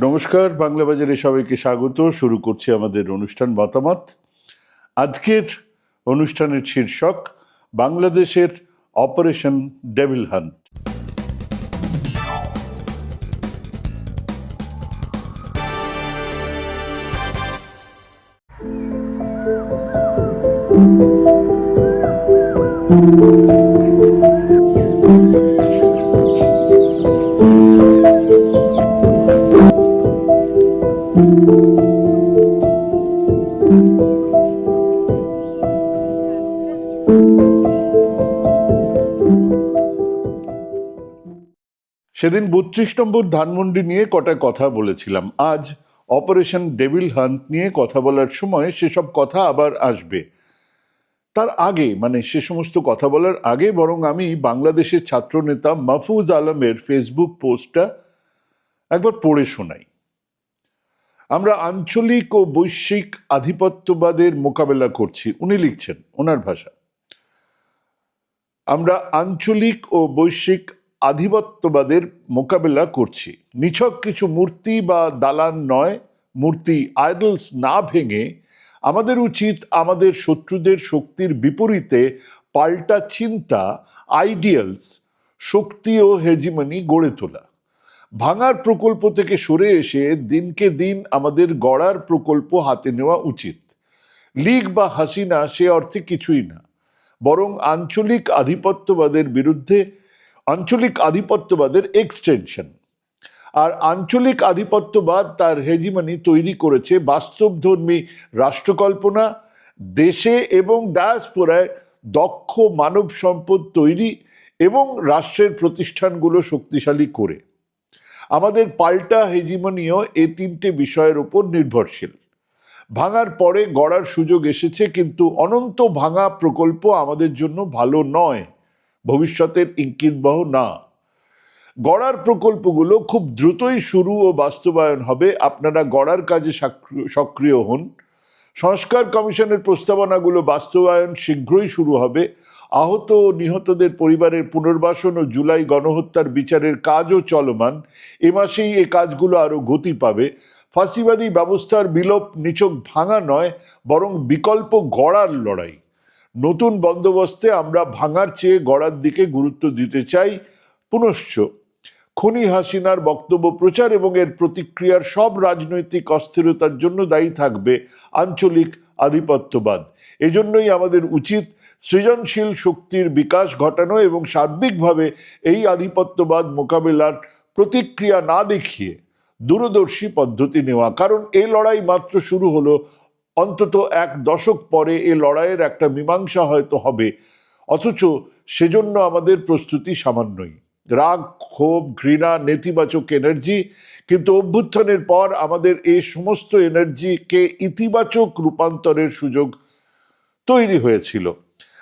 নমস্কার, বাংলা বাজারে সবাইকে স্বাগত। শুরু করছি আমাদের অনুষ্ঠান মতামত। আজকের অনুষ্ঠানের শীর্ষক, বাংলাদেশের অপারেশন ডেভিল হান্ট। সেদিন বত্রিশ নম্বর ধানমন্ডি নিয়ে কটা কথা বলেছিলাম। আজ অপারেশন ডেভিল হান্ট নিয়ে কথা বলার সময় সেসব কথা আবার আসবে। তার আগে মানে সে সমস্ত কথা বলার আগে বরং আমি বাংলাদেশের ছাত্রনেতা মাহফুজ আলমের ফেসবুক পোস্টটা একবার পড়ে শোনাই। আমরা আঞ্চলিক ও বৈশ্বিক আধিপত্যবাদের মোকাবেলা করছি। উনি লিখছেন, ওনার ভাষা। আমরা আঞ্চলিক ও বৈশ্বিক আধিপত্যবাদের মোকাবেলা করছি। নিছক কিছু মূর্তি বা দালান নয়, মূর্তি আইডলস না ভেঙে আমাদের উচিত আমাদের শত্রুদের শক্তির বিপরীতে পাল্টা চিন্তা আইডিয়ালস শক্তি ও হেজিমানি গড়ে তোলা। ভাঙার প্রকল্প থেকে সরে এসে দিনকে দিন আমাদের গড়ার প্রকল্প হাতে নেওয়া উচিত। লীগ বা হাসিনা সে অর্থে কিছুই না, বরং আঞ্চলিক আধিপত্যবাদের বিরুদ্ধে আঞ্চলিক আধিপত্যবাদের এক্সটেনশন আর আঞ্চলিক আধিপত্যবাদ তার হেজিমানি তৈরি করেছে বাস্তবধর্মী রাষ্ট্রকল্পনা, দেশে এবং ডায়াসপোরায় দক্ষ মানব সম্পদ তৈরি এবং রাষ্ট্রের প্রতিষ্ঠানগুলো শক্তিশালী করে। আমাদের পাল্টা হেজিমনিও এ তিনটে বিষয়ের উপর নির্ভরশীল। ভাঙার পরে গড়ার সুযোগ এসেছে, কিন্তু অনন্ত ভাঙা প্রকল্প আমাদের জন্য ভালো নয়। ভবিষ্যতের ইঙ্কিতবহ না। গড়ার প্রকল্পগুলো খুব দ্রুতই শুরু ও বাস্তবায়ন হবে। আপনারা গড়ার কাজে সক্রিয় হন। সংস্কার কমিশনের প্রস্তাবনাগুলো বাস্তবায়ন শীঘ্রই শুরু হবে। আহত ও নিহতদের পরিবারের পুনর্বাসন ও জুলাই গণহত্যার বিচারের কাজও চলমান। এ মাসেই এ কাজগুলো আরও গতি পাবে। ফাঁসিবাদী ব্যবস্থার বিলোপ নিচক ভাঙা নয়, বরং বিকল্প গড়ার লড়াই। নতুন বন্দোবস্তে আমরা ভাঙার চেয়ে গড়ার দিকে গুরুত্ব দিতে চাই পুনশ্চ। খনি হাসিনার বক্তব্য প্রচার এবং এর প্রতিক্রিয়ার সব রাজনৈতিক অস্থিরতার জন্য দায়ী থাকবে আঞ্চলিক আধিপত্যবাদ। এজন্যই আমাদের উচিত সৃজনশীল শক্তির বিকাশ ঘটানো এবং সার্বিকভাবে এই আধিপত্যবাদ মোকাবেলার প্রতিক্রিয়া না দেখিয়ে দূরদর্শী পদ্ধতি নেওয়া। কারণ এই লড়াই মাত্র শুরু হলো অন্তত এক দশক পরে এ লড়াইয়ের একটা মীমাংসা হয়তো হবে। অথচ সেজন্য আমাদের প্রস্তুতি সামান্যই। রাগ, ক্ষোভ, ঘৃণা, নেতিবাচক এনার্জি, কিন্তু অভ্যুত্থানের পর আমাদের এই সমস্ত এনার্জিকে ইতিবাচক রূপান্তরের সুযোগ তৈরি হয়েছিল।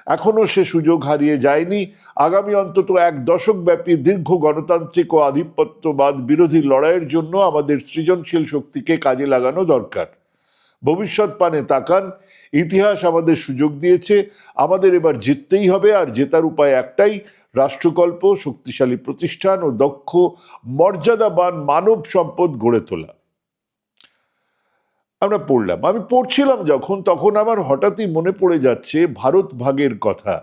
এখনও সে সুযোগ হারিয়ে যায়নি। আগামী অন্তত এক দশক ব্যাপী দীর্ঘ গণতান্ত্রিক ও আধিপত্যবাদ বিরোধী লড়াইয়ের জন্য আমাদের সৃজনশীল শক্তিকে কাজে লাগানো দরকার। ভবিষ্যৎ পানে তাকান। ইতিহাস আমাদের সুযোগ দিয়েছে। আমাদের এবার জিততেই হবে, আর জেতার উপায় একটাই, রাষ্ট্রকল্প, শক্তিশালী প্রতিষ্ঠান ও দক্ষ, মর্যাদাবান মানব সম্পদ গড়ে তোলা। আমরা পড়লাম। আমি পড়ছিলাম যখন, তখন আমার হঠাৎই মনে পড়ে যাচ্ছে ভারত ভাগের কথা,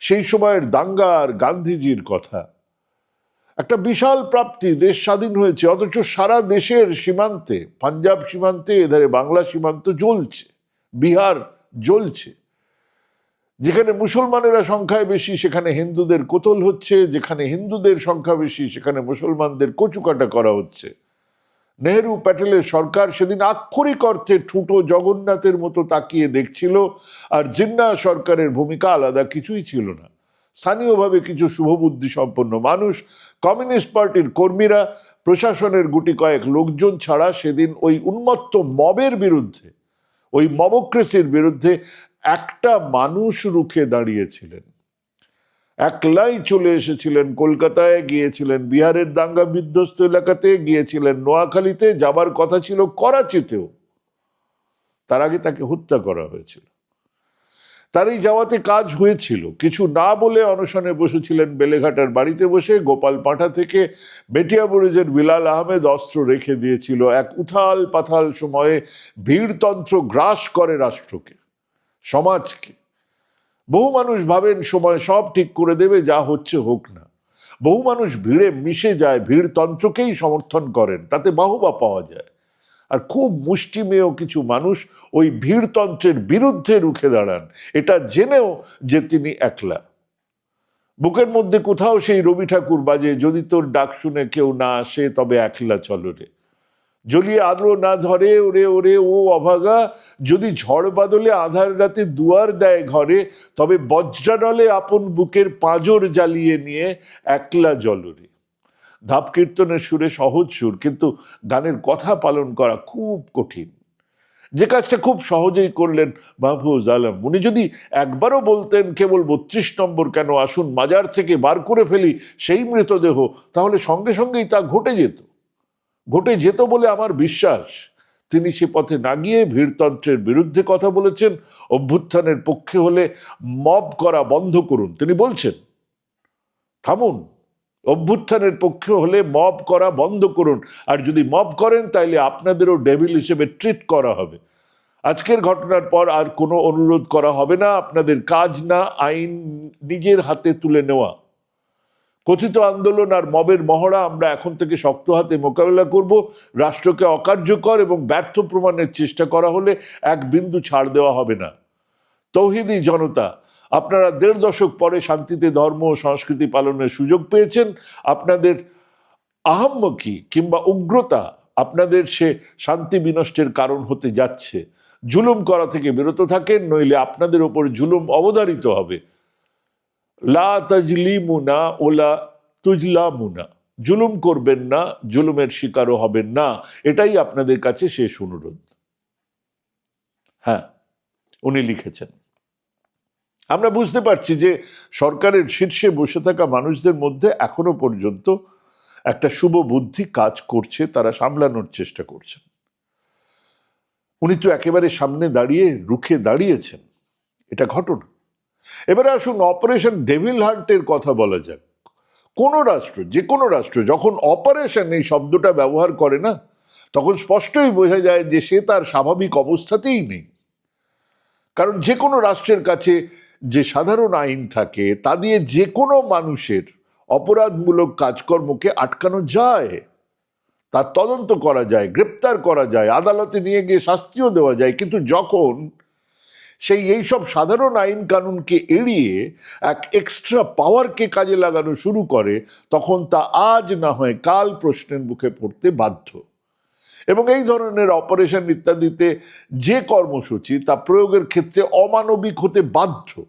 সেই সময়ের দাঙ্গা আর গান্ধীজির কথা। একটা বিশাল প্রাপ্তি, দেশ স্বাধীন হয়েছে, অথচ সারা দেশের সীমান্তে, পাঞ্জাব সীমান্তে, এধারে বাংলা সীমান্ত জ্বলছে, বিহার জ্বলছে। যেখানে মুসলমানেরা সংখ্যায় বেশি, সেখানে হিন্দুদের কোতল হচ্ছে, যেখানে হিন্দুদের সংখ্যা বেশি, সেখানে মুসলমানদের কচুকাটা করা হচ্ছে। নেহেরু প্যাটেলের সরকার সেদিন আক্ষরিক অর্থে ঠুটো জগন্নাথের মতো তাকিয়ে দেখছিল, আর জিন্না সরকারের ভূমিকা আলাদা কিছুই ছিল না। স্থানীয়ভাবে কিছু শুভবুদ্ধি সম্পন্ন মানুষ, কমিউনিস্ট পার্টির কর্মীরা, প্রশাসনের গুটি কয়েক লোকজন ছাড়া সেদিন ওই উন্মত্ত মবের বিরুদ্ধে, ওই মবক্রেসির বিরুদ্ধে একটা মানুষ রুখে দাঁড়িয়েছিলেন। একলাই চলে এসেছিলেন কলকাতায়, গিয়েছিলেন বিহারের দাঙ্গা বিধ্বস্ত এলাকাতে, গিয়েছিলেন নোয়াখালীতে, যাবার কথা ছিল করাচিতেও। তার আগে তাকে হত্যা করা হয়েছিল। তার এই যাওয়াতে কাজ হয়েছিল। কিছু না বলে অনশনে বসেছিলেন বেলেঘাটার বাড়িতে বসে গোপাল পাঁঠা থেকে বেটিয়া বুরুজের বিলাল আহমেদ অস্ত্র রেখে দিয়েছিল। এক উথাল পাথাল সময়ে ভিড়তন্ত্র গ্রাস করে রাষ্ট্রকে, সমাজকে। বহু মানুষ ভাবেন সময় সব ঠিক করে দেবে, যা হচ্ছে হোক না। বহু মানুষ ভিড়ে মিশে যায়, ভিড়তন্ত্রকেই সমর্থন করেন, তাতে বাহুবা পাওয়া যায়। আর খুব মুষ্টিমেয় কিছু মানুষ ওই ভিড়তন্ত্রের বিরুদ্ধে রুখে দাঁড়ান। এটা জেনেও যে তিনি একলা। বুকের মধ্যে কোথাও সেই রবি ঠাকুর বাজে, যদি তোর ডাক শুনে কেউ না আসে, তবে একলা চলো রে। জ্বলিয়ে আলো না ধরে, ওরে ওরে, ও অভাগা, যদি ঝড় বাদলে আধার রাতে দুয়ার দেয় ঘরে, তবে বজ্রানলে আপন বুকের পাঁজর জ্বালিয়ে নিয়ে একলা জলরে ধাপ কীর্তনের সুরে সহজ সুর, কিন্তু গানের কথা পালন করা খুব কঠিন। যে কাজটা খুব সহজেই করলেন মাহফুজ আলম, উনি যদি একবারও বলতেন কেবল বত্রিশ নম্বর কেন, আসুন মাজার থেকে বার করে ফেলি সেই মৃতদেহ, তাহলে সঙ্গে সঙ্গেই তা ঘটে যেত। ঘটে যেত বলে আমার বিশ্বাস। তিনি সে পথে না গিয়ে ভিড়তন্ত্রের বিরুদ্ধে কথা বলেছেন, অভ্যুত্থানের পক্ষে হলে মব করা বন্ধ করুন। তিনি বলছেন, থামুন অভ্যুত্থানের পক্ষে হলে মব করা বন্ধ করুন। আর যদি মব করেন, তাইলে আপনাদেরও ডেভিল হিসেবে ট্রিট করা হবে। আজকের ঘটনার পর আর কোনো অনুরোধ করা হবে না। আপনাদের কাজ না, আইন নিজের হাতে তুলে নেওয়া। কথিত আন্দোলন আর মবের মহড়া আমরা এখন থেকে শক্ত হাতে মোকাবেলা করব। রাষ্ট্রকে অকার্যকর এবং ব্যর্থ প্রমাণের চেষ্টা করা হলে এক বিন্দু ছাড় দেওয়া হবে না। তৌহিদি জনতা আপনারা দেড় দশক পরে শান্তিতে ধর্ম ও সংস্কৃতি পালনের সুযোগ পেয়েছেন। আপনাদের আহাম্মকি কিংবা উগ্রতা আপনাদের সে শান্তি বিনষ্টের কারণ হতে যাচ্ছে। জুলুম করা থেকে বিরত থাকেন, নইলে আপনাদের ওপর জুলুম অবধারিত হবে। লা তাজলিমুনা ওলা তুজলা মুনা জুলুম করবেন না, জুলুমের শিকারও হবেন না। এটাই আপনাদের কাছে শেষ অনুরোধ। হ্যাঁ উনি লিখেছেন। আমরা বুঝতে পারছি যে সরকারের শীর্ষে বসে থাকা মানুষদের মধ্যে এখনও পর্যন্ত একটা শুভ বুদ্ধি কাজ করছে, তারা সামলানোর চেষ্টা করছেন উনি তো একেবারে সামনে দাঁড়িয়ে, রুখে দাঁড়িয়েছেন। এটা ঘটনা। এবারে আসুন, অপারেশন ডেভিল হান্টের কথা বলা যাক। কোনো রাষ্ট্র, যে কোনো রাষ্ট্র, যখন অপারেশন এই শব্দটা ব্যবহার করে না, তখন স্পষ্টই বোঝা যায় যে সে তার স্বাভাবিক অবস্থাতেই নেই। কারণ যে কোনো রাষ্ট্রের কাছে যে সাধারণ আইন থাকে, তা দিয়ে যে কোনো মানুষের অপরাধমূলক কাজকর্মকে আটকানো যায়। তার তদন্ত করা যায়, গ্রেপ্তার করা যায়, আদালতে নিয়ে গিয়ে শাস্তিও দেওয়া যায়। কিন্তু যখন সেই এইসব সাধারণ আইন কানুনকে এড়িয়ে এক এক্সট্রা পাওয়ারকে কাজে লাগানো শুরু করে, তখন তা আজ না হয় কাল প্রশ্নের মুখে পড়তে বাধ্য। এবং এই ধরনের অপারেশন ইত্যাদিতে যে কর্মসূচি, তা প্রয়োগের ক্ষেত্রে অমানবিক হতে বাধ্য।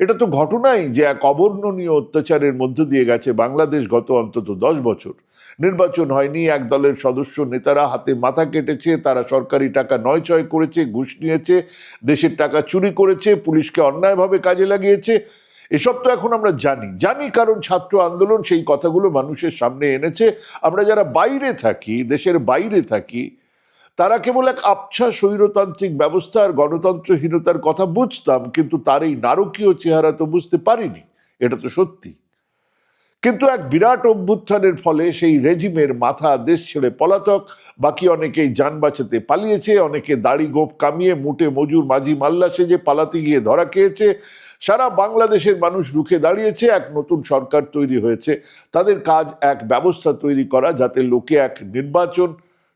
এটা তো ঘটনাই যে এক অবর্ণনীয় অত্যাচারের মধ্য দিয়ে গেছে বাংলাদেশ গত অন্তত দশ বছর। নির্বাচন হয়নি, এক দলের সদস্য নেতারা হাতে মাথা কেটেছে, তারা সরকারি টাকা নয় ছয় করেছে, ঘুষ নিয়েছে, দেশের টাকা চুরি করেছে, পুলিশকে অন্যায়ভাবে কাজে লাগিয়েছে। এসব তো এখন আমরা জানি। জানি কারণ ছাত্র আন্দোলন সেই কথাগুলো মানুষের সামনে এনেছে। আমরা যারা বাইরে থাকি, দেশের বাইরে থাকি তারা কেবল এক আবছা স্বৈরতান্ত্রিক ব্যবস্থা আর গণতন্ত্রহীনতার কথা বুঝতাম, কিন্তু তার এই নারকীয় চেহারা তো বুঝতে পারিনি, এটা তো সত্যি। কিন্তু এক বিরাট অভ্যুত্থানের ফলে সেই রেজিমের মাথা দেশ ছেড়ে পলাতক, বাকি অনেকেই যান বাঁচাতে পালিয়েছে, অনেকে দাড়ি গোপ কামিয়ে মুটে মজুর মাঝি মাল্লা সেজে পালাতে গিয়ে ধরা খেয়েছে। সারা বাংলাদেশের মানুষ রুখে দাঁড়িয়েছে, এক নতুন সরকার তৈরি হয়েছে। তাদের কাজ এক ব্যবস্থা তৈরি করা, যাতে লোকে এক নির্বাচন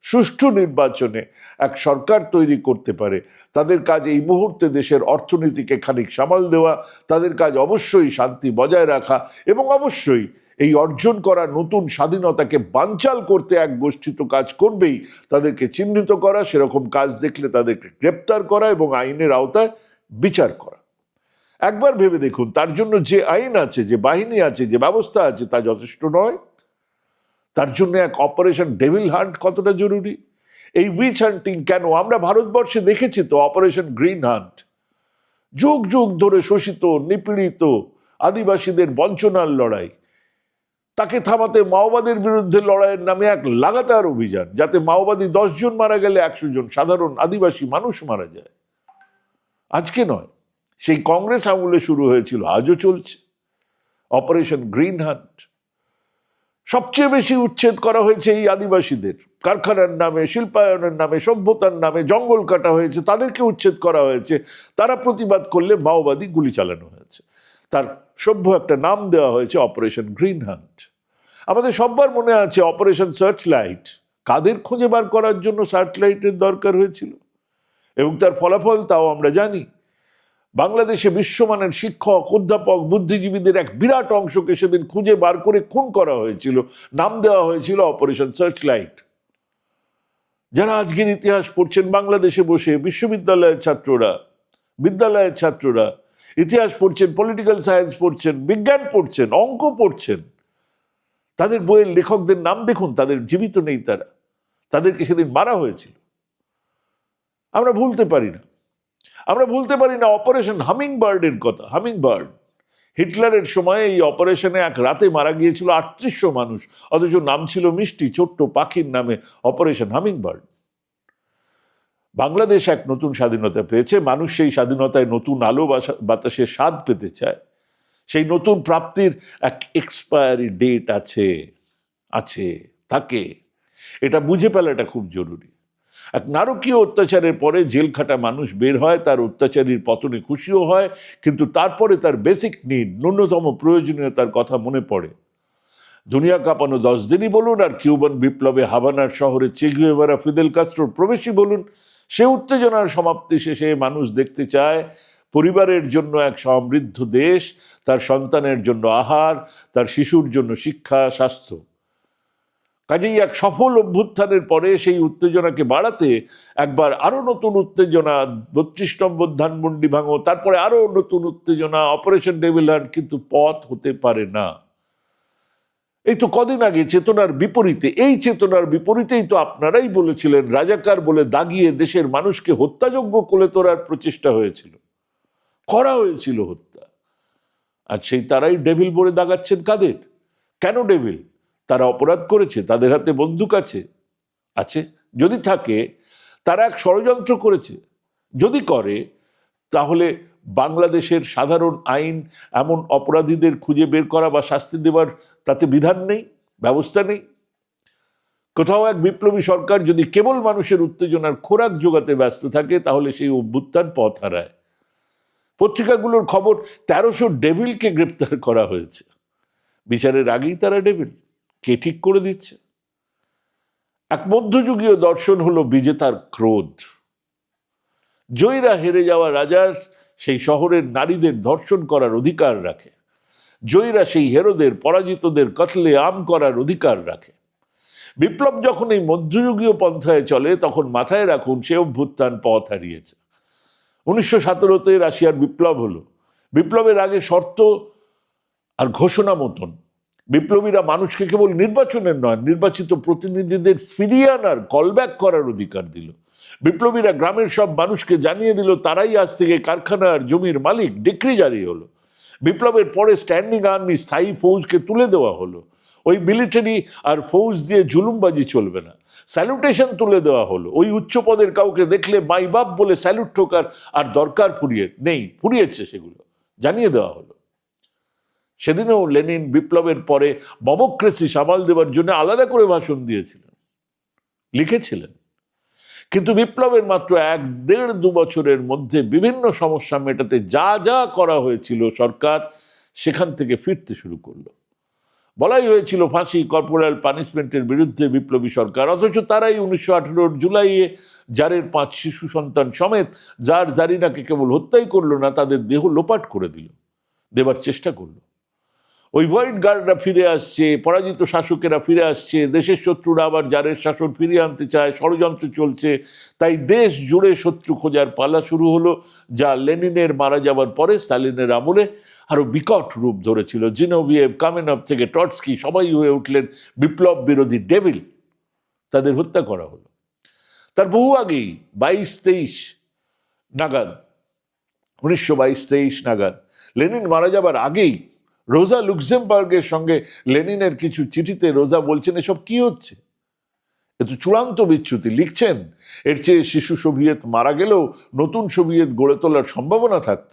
সুষ্ঠু নির্বাচনে এক সরকার তৈরি করতে পারে। তাদের কাজ এই মুহূর্তে দেশের অর্থনীতিকে খানিক সামাল দেওয়া, তাদের কাজ অবশ্যই শান্তি বজায় রাখা এবং অবশ্যই এই অর্জন করা নতুন স্বাধীনতাকে বানচাল করতে এক গোষ্ঠী তো কাজ করবেই। তাদেরকে চিহ্নিত করা, সেরকম কাজ দেখলে তাদেরকে গ্রেপ্তার করা এবং আইনের আওতায় বিচার করা। একবার ভেবে দেখুন, তার জন্য যে আইন আছে, যে বাহিনী আছে, যে ব্যবস্থা আছে তা যথেষ্ট নয়। তার জন্য এক অপারেশন ডেভিল হান্ট কতটা জরুরি? এই উইচ হান্টিং কেন? আমরা ভারতবর্ষে দেখেছি তো অপারেশন গ্রিন হান্ট। যুগ যুগ ধরে শোষিত, নিপীড়িত আদিবাসীদের বঞ্চনার লড়াই। তাকে থামাতে মাওবাদের বিরুদ্ধে লড়াইয়ের নামে এক লাগাতার অভিযান, যাতে মাওবাদী জন মারা গেলে একশো জন সাধারণ আদিবাসী মানুষ মারা যায়। আজকে নয়, সেই কংগ্রেস আমলে শুরু হয়েছিল, আজও চলছে। Operation Green Hunt. সবচেয়ে বেশি উচ্ছেদ করা হয়েছে এই আদিবাসীদের। কারখানার নামে, শিল্পায়নের নামে, সভ্যতার নামে জঙ্গল কাটা হয়েছে, তাদেরকে উচ্ছেদ করা হয়েছে। তারা প্রতিবাদ করলে মাওবাদী গুলি চালানো হয়েছে। তার সভ্য একটা নাম দেওয়া হয়েছে, অপারেশন গ্রিন হান্ট। আমাদের সববার মনে আছে অপারেশন সার্চ লাইট কাদের খুঁজে বার করার জন্য সার্চ লাইটের দরকার হয়েছিল? এবং তার ফলাফল তাও আমরা জানি। বাংলাদেশে বিশ্বমানের শিক্ষক, অধ্যাপক, বুদ্ধিজীবীদের এক বিরাট অংশকে সেদিন খুঁজে বার করে খুন করা হয়েছিল। নাম দেওয়া হয়েছিল অপারেশন সার্চ লাইট যারা আজকের ইতিহাস পড়ছেন, বাংলাদেশে বসে বিশ্ববিদ্যালয়ের ছাত্ররা, বিদ্যালয়ের ছাত্ররা, ইতিহাস পড়ছেন পলিটিক্যাল সায়েন্স পড়ছেন, বিজ্ঞান পড়ছেন, অঙ্ক পড়ছেন, তাদের বইয়ের লেখকদের নাম দেখুন, তাদের জীবিত নেই তারা। তাদেরকে সেদিন মারা হয়েছিল। আমরা ভুলতে পারি না। আমরা ভুলতে পারি না, অপারেশন হামিং বার্ডের কথা হামিং বার্ড হিটলারের সময় এই অপারেশনে এক রাতে মারা গিয়েছিল আটত্রিশশো মানুষ, অথচ নাম ছিল মিষ্টি, ছোট্ট পাখির নামে অপারেশন হামিং বার্ড বাংলাদেশ এক নতুন স্বাধীনতা পেয়েছে, মানুষ সেই স্বাধীনতায় নতুন আলো বাতাসের স্বাদ পেতে চায়। সেই নতুন প্রাপ্তির এক এক্সপায়ারি ডেট আছে আছে, থাকে। এটা বুঝে ফেলাটা খুব জরুরি। এক নারকীয় অত্যাচারের পরে জেল খাটা মানুষ বের হয়, তার অত্যাচারীর পতনে খুশিও হয়, কিন্তু তারপরে তার বেসিক নিড ন্যূনতম প্রয়োজনীয়তার কথা মনে পড়ে। দুনিয়া কাঁপানো দশ দিনই বলুন আর কিউবান বিপ্লবে হাবানার শহরে চেগুয়েভারা, ফিদেল কাস্ট্রোর প্রবেশই বলুন, সে উত্তেজনার সমাপ্তি শেষে মানুষ দেখতে চায়, পরিবারের জন্য এক সমৃদ্ধ দেশ, তার সন্তানের জন্য আহার, তার শিশুর জন্য শিক্ষা, স্বাস্থ্য। কাজেই এক সফল অভ্যুত্থানের পরে সেই উত্তেজনাকে বাড়াতে একবার আরও নতুন উত্তেজনা, বত্রিশ নম্বর ধানমন্ডি ভাঙো, তারপরে আরও নতুন উত্তেজনা, অপারেশন ডেভিল কিন্তু পথ হতে পারে না। এই তো কদিন আগে চেতনার বিপরীতে, এই চেতনার বিপরীতেই তো আপনারাই বলেছিলেন, রাজাকার বলে দাগিয়ে দেশের মানুষকে হত্যাযোগ্য কোলে তোলার প্রচেষ্টা হয়েছিল। করা হয়েছিল হত্যা। আর সেই তারাই ডেভিল বলে দাগাচ্ছেন কাদের? কেন ডেভিল? তারা অপরাধ করেছে, তাদের হাতে বন্দুক আছে আছে। যদি থাকে, তারা এক ষড়যন্ত্র করেছে। যদি করে, তাহলে বাংলাদেশের সাধারণ আইন এমন অপরাধীদের খুঁজে বের করা বা শাস্তি দেওয়ার তাতে বিধান নেই, ব্যবস্থা নেই। কোথাও এক বিপ্লবী সরকার যদি কেবল মানুষের উত্তেজনার খোরাক জোগাতে ব্যস্ত থাকে, তাহলে সেই অভ্যুত্থান পথ হারায়। পত্রিকাগুলোর খবর তেরোশো ডেভিলকে গ্রেপ্তার করা হয়েছে। বিচারের আগেই তারা ডেভিল। কে ঠিক করে দিচ্ছে? এক মধ্যযুগীয় দর্শন হলো বিজেতার ক্রোধ। জয়ীরা হেরে যাওয়া রাজার সেই শহরের নারীদের ধর্ষণ করার অধিকার রাখে। জয়ীরা সেই হেরোদের, পরাজিতদের কতলে আম করার অধিকার রাখে। বিপ্লব যখন এই মধ্যযুগীয় পন্থায় চলে, তখন মাথায় রাখুন সে অভ্যুত্থান পথ হারিয়েছে। উনিশশো সতেরোতে রাশিয়ার বিপ্লব হলো। বিপ্লবের আগে শর্ত আর ঘোষণা মতন। বিপ্লবীরা মানুষকে কেবল নির্বাচনের নয়, নির্বাচিত প্রতিনিধিদের ফিরিয়ে আনার কলব্যাক করার অধিকার দিল। বিপ্লবীরা গ্রামের সব মানুষকে জানিয়ে দিল, তারাই আজ থেকে কারখানার জমির মালিক, ডিক্রি জারি হলো। বিপ্লবের পরে স্ট্যান্ডিং আর্মি স্থায়ী ফৌজকে তুলে দেওয়া হলো। ওই মিলিটারি আর ফৌজ দিয়ে জুলুমবাজি চলবে না। স্যালুটেশন তুলে দেওয়া হলো। ওই উচ্চ পদের কাউকে দেখলে মাই বাপ বলে স্যালুট ঠোকার আর দরকার ফুরিয়ে, নেই, ফুরিয়েছে সেগুলো। জানিয়ে দেওয়া হলো। সেদিনেও লেনিন বিপ্লবের পরে ববক্রেসি সামাল দেওয়ার জন্য আলাদা করে ভাষণ দিয়েছিলেন, লিখেছিলেন। কিন্তু বিপ্লবের মাত্র এক দেড় দু বছরের মধ্যে বিভিন্ন সমস্যা মেটাতে যা যা করা হয়েছিল সরকার সেখান থেকে ফিরতে শুরু করল। বলাই হয়েছিল ফাঁসি, কর্পোরাল পানিশমেন্টের বিরুদ্ধে বিপ্লবী সরকার, অথচ তারাই উনিশশো আঠেরোর জুলাইয়ে যারের পাঁচ শিশু সন্তান সমেত যার জারিনাকে কেবল হত্যাই করল না, তাদের দেহ লোপাট করে দিল, দেবার চেষ্টা করল। ওই হোয়াইট গার্ডরা ফিরে আসছে, পরাজিত শাসকেরা ফিরে আসছে, দেশের শত্রুরা আবার জারের শাসন ফিরিয়ে আনতে চায়, ষড়যন্ত্র চলছে, তাই দেশ জুড়ে শত্রু খোঁজার পালা শুরু হলো, যা লেনিনের মারা যাওয়ার পরে স্টালিনের আমলে আরও বিকট রূপ ধরেছিল। জিনোভিয়েভ কামেনভ থেকে টটস্কি সবাই হয়ে উঠলেন বিপ্লব বিরোধী ডেভিল। তাদের হত্যা করা হলো। তার বহু আগেই বাইশ তেইশ নাগাদ, উনিশশো বাইশ তেইশ নাগাদ লেনিন মারা যাবার আগেই রোজা লুক্সেমবার্গের সঙ্গে লেনিনের কিছু চিঠিতে রোজা বলছেন, এসব কি হচ্ছে? এ তো চূড়ান্ত বিচ্যুতি। লিখছেন, এর চেয়ে শিশু সোভিয়েত মারা গেলেও নতুন সোভিয়েত গড়ে তোলার সম্ভাবনা থাকত।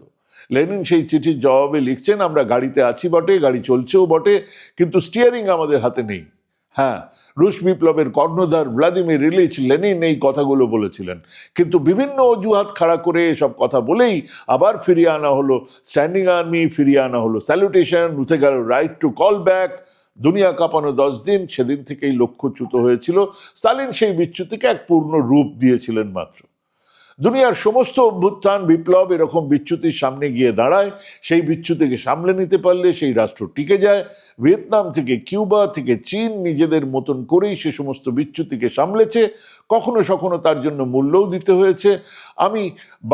লেনিন সেই চিঠির জবাবে লিখছেন, আমরা গাড়িতে আছি বটে, গাড়ি চলছেও বটে, কিন্তু স্টিয়ারিং আমাদের হাতে নেই। হ্যাঁ রুশ বিপ্লবের কর্ণধার ভ্লাদিমির রিলিচ লেনিন এই কথাগুলো বলেছিলেন। কিন্তু বিভিন্ন অজুহাত খাড়া করে এসব কথা বলেই আবার ফিরিয়ে আনা হলো স্ট্যান্ডিং আর্মি ফিরিয়ে আনা হলো। স্যালুটেশন উঠে গেল রাইট টু কল ব্যাক দুনিয়া কাঁপানো দশ দিন, সেদিন থেকেই লক্ষ্যচ্যুত হয়েছিল। স্টালিন সেই বিচ্যুতিকে এক পূর্ণ রূপ দিয়েছিলেন মাত্র। দুনিয়ার সমস্ত অভ্যুত্থান, বিপ্লব এরকম বিচ্যুতির সামনে গিয়ে দাঁড়ায়। সেই বিচ্ছুতিকে সামলে নিতে পারলে সেই রাষ্ট্র টিকে যায়। ভিয়েতনাম থেকে কিউবা থেকে চীন নিজেদের মতন করেই সে সমস্ত বিচ্যুতিকে সামলেছে। কখনো সখনো তার জন্য মূল্যও দিতে হয়েছে। আমি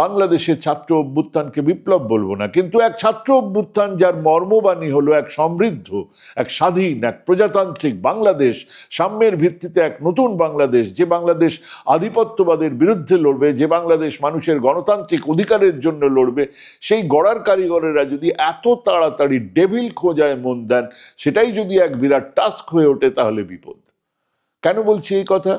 বাংলাদেশের ছাত্র অভ্যুত্থানকে বিপ্লব বলব না, কিন্তু এক ছাত্র অভ্যুত্থান যার মর্মবাণী হলো এক সমৃদ্ধ, এক স্বাধীন, এক প্রজাতান্ত্রিক বাংলাদেশ। সাম্যের ভিত্তিতে এক নতুন বাংলাদেশ, যে বাংলাদেশ আধিপত্যবাদের বিরুদ্ধে লড়বে, যে বাংলাদেশ মানুষের গণতান্ত্রিক অধিকারের জন্য লড়বে, সেই গড়ার কারিগরেরা যদি এত তাড়াতাড়ি ডেভিল খোঁজায় মন দেন, সেটাই যদি এক বিরাট টাস্ক হয়ে ওঠে তাহলে বিপদ। কেন বলছি এই কথা?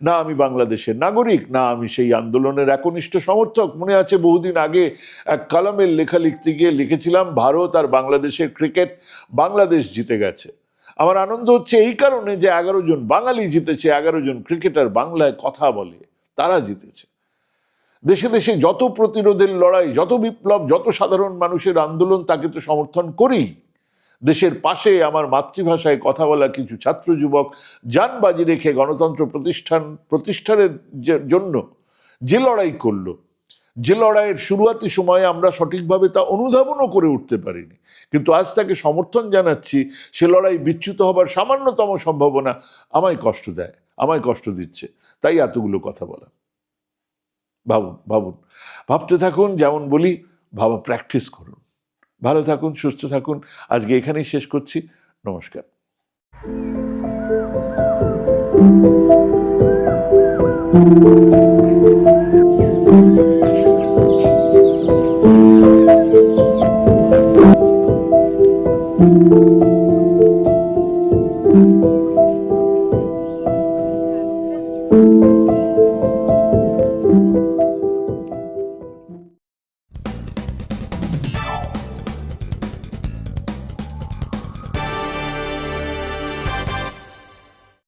না আমি বাংলাদেশের নাগরিক, না আমি সেই আন্দোলনের একনিষ্ঠ সমর্থক। মনে আছে বহুদিন আগে এক কলমের লেখা লিখতে গিয়ে লিখেছিলাম, ভারত আর বাংলাদেশের ক্রিকেট বাংলাদেশ জিতে গেছে। আমার আনন্দ হচ্ছে এই কারণে যে এগারো জন বাঙালি জিতেছে, এগারো জন ক্রিকেটার বাংলায় কথা বলে, তারা জিতেছে। দেশে দেশে যত প্রতিরোধের লড়াই, যত বিপ্লব, যত সাধারণ মানুষের আন্দোলন, তাকে তো সমর্থন করি দেশের পাশে আমার মাতৃভাষায় কথা বলা কিছু ছাত্র যুবক যানবাজি রেখে গণতন্ত্র প্রতিষ্ঠান, প্রতিষ্ঠানের জন্য যে লড়াই করল, যে লড়াইয়ের শুরুয়াতি সময়ে আমরা সঠিকভাবে তা অনুধাবনও করে উঠতে পারিনি। কিন্তু আজ তাকে সমর্থন জানাচ্ছি, সে লড়াই বিচ্যুত হবার সামান্যতম সম্ভাবনা আমায় কষ্ট দেয়, আমায় কষ্ট দিচ্ছে। তাই এতগুলো কথা বলা ভাবুন ভাবুন। ভাবতে থাকুন, যেমন বলি, ভাবা প্র্যাকটিস করুন। ভালো থাকুন সুস্থ থাকুন। আজকে এখানেই শেষ করছি। নমস্কার।